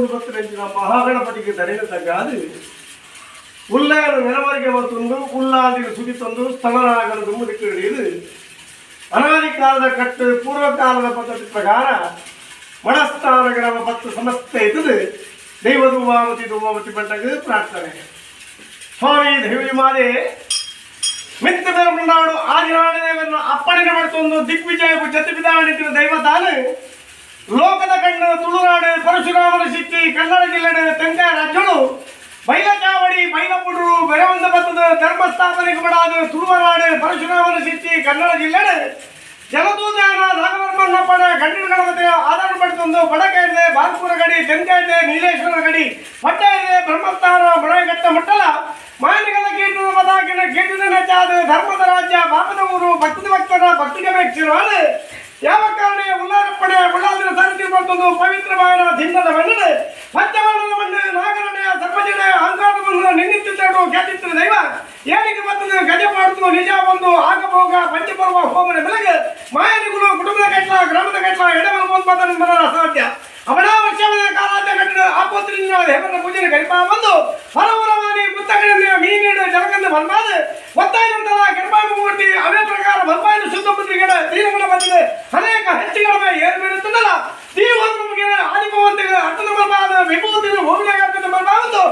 ಇವತ್ತಿನ ಮಹಾಗಣಪತಿಗೆ ತಡೆಗಟ್ಟಾಗಾದು ಉಲ್ಲಾದ ನೆರವರಿಗೆ ಮತ್ತೊಂದು ಉಲ್ಲಾದಿನ ಸುಗಿತೊಂದು ಸ್ಥಳನಾಗಲು ದುಮ್ಮುದಿಕ್ಕೆ ಹಿಡಿದು ಅನಾದಿ ಕಾಲದ ಕಟ್ಟು ಪೂರ್ವಕಾಲದ ಪದ್ಧತಿ ಪ್ರಕಾರ ಮಡಸ್ಥಾನ ಗ್ರಾಮ ಪತ್ತು ಸಮಸ್ತೆ ಇದ್ದು ದೈವ ಧೂಮಾವತಿ ಧೂಮಾವತಿ ಬಂಡಗ ಪ್ರಾರ್ಥನೆ. ಸ್ವಾಮಿ ದೇವಿ ಮಾಲೆ ಮಿತ್ತ ಬೆರಮನಾಡು ಆದಿನಾಡದೇವರನ್ನು ಅಪ್ಪಣೆ ಮಾಡಿಕೊಂಡು ದಿಗ್ವಿಜಯ ಜತಿ ಬಿದಾವಣೆ ದೈವ ತಾನು ಲೋಕದ ಕಣ್ಣು ತುಳುನಾಡು ಪರಶುರಾಮನ ಸಿಕ್ಕಿ ಕನ್ನಡ ಜಿಲ್ಲೆ ತೆಂಗ ರಾಜ್ಯಗಳು ಬೈಲಚಾವಡಿ ಬೈಲಪುಡ್ರು ಬೆರವಂದ ಬತ್ತದ ಧರ್ಮ ಸ್ಥಾಪನೆಗೆ ಬಡಾದ ತುಳುವನಾಡು ಪರಶುರಾಮನ ಸಿಕ್ಕಿ ಕನ್ನಡ ಜಿಲ್ಲೆ ಜಲದೂದಾನ ರಾಘವರ್ಮನ ಪಡ ಗಂಡಿನ ಗಣಪತಿ ಆಧಾರ ಪಡೆದೊಂದು ಬಡಕೈದೆ ಬಾಲ್ಪುರ ಗಡಿ ತೆಂಕೈದೆ ನೀಲೇಶ್ವರ ಗಡಿ ಪಟ್ಟ ಇದೆ ಬ್ರಹ್ಮಸ್ಥಾನ ಮಳೆಗಟ್ಟ ಮುಟ್ಟಲ ಮಾಯನಿಗಲ ಕೀಟದ ಮದಾಕಿನ ಕೀಟದ ನೆಚ್ಚಾದ ಧರ್ಮದ ರಾಜ್ಯ ಪಾಪದ ಊರು ಭಕ್ತದ ಭಕ್ತರ ಭಕ್ತಿಗೆ ಬೇಕಿರುವಾಡು ಯಾವ ಕಾರಣ ಉಲ್ಲಾರಪ್ಪಣೆ ಉಳ್ಳಾದಿನ ಬಂದೊಂದು ಪವಿತ್ರವಾದ ಜಿನ್ನದ ಮಣ್ಣೆ ಪಂಚವರ್ಣದ ಮಣ್ಣೆ ನಾಗರಣೆಯ ಸರ್ಪಜನ ಅಹಂಕಾರವನ್ನು ನಿನ್ನಿತ್ತಿದ್ದಳು ಖ್ಯಾತಿತ್ತು ದೈವ. ಏನಿಗೆ ಬಂದದು ಗಜ ಮಾಡುತ್ತು ನಿಜ ಒಂದು ಆಗಭೋಗ, ಪಂಚಪರ್ವ ಹೋಮನ ಬೆಳಗ್ಗೆ ಮಾಯನಿಗಳು ಕುಟುಂಬದ ಕಟ್ಲ, ಗ್ರಾಮದ ಕಟ್ಲ ಎಡವನ್ನು ಬಂದ ಬರಲು ಅಸಾಧ್ಯ. ಅವನ ವರ್ಷದ ಕಾಲಾದ ಕಟ್ಟಿದ ಆಪೋತ್ರಿಂದ ಹೇಮನ ಪೂಜೆ ಕರಿಪಾ ಬಂದು ಹೊರವರವಾದಿ ಪುಸ್ತಕಗಳಿಂದ ಮೀನಿಡು ಜಲಕಂದ ಬಲ್ಮಾದ ಒತ್ತಾಯಂತಲ ಮುಖ್ಯಮಂತ್ರಿಗಳು ಹತ್ತು ನಂಬರ್ ಬಾದ ವಿಭೂತಿ ಹೋಗಲಾಗತ್ತೆ ನಂಬರ್ ಬಾವದು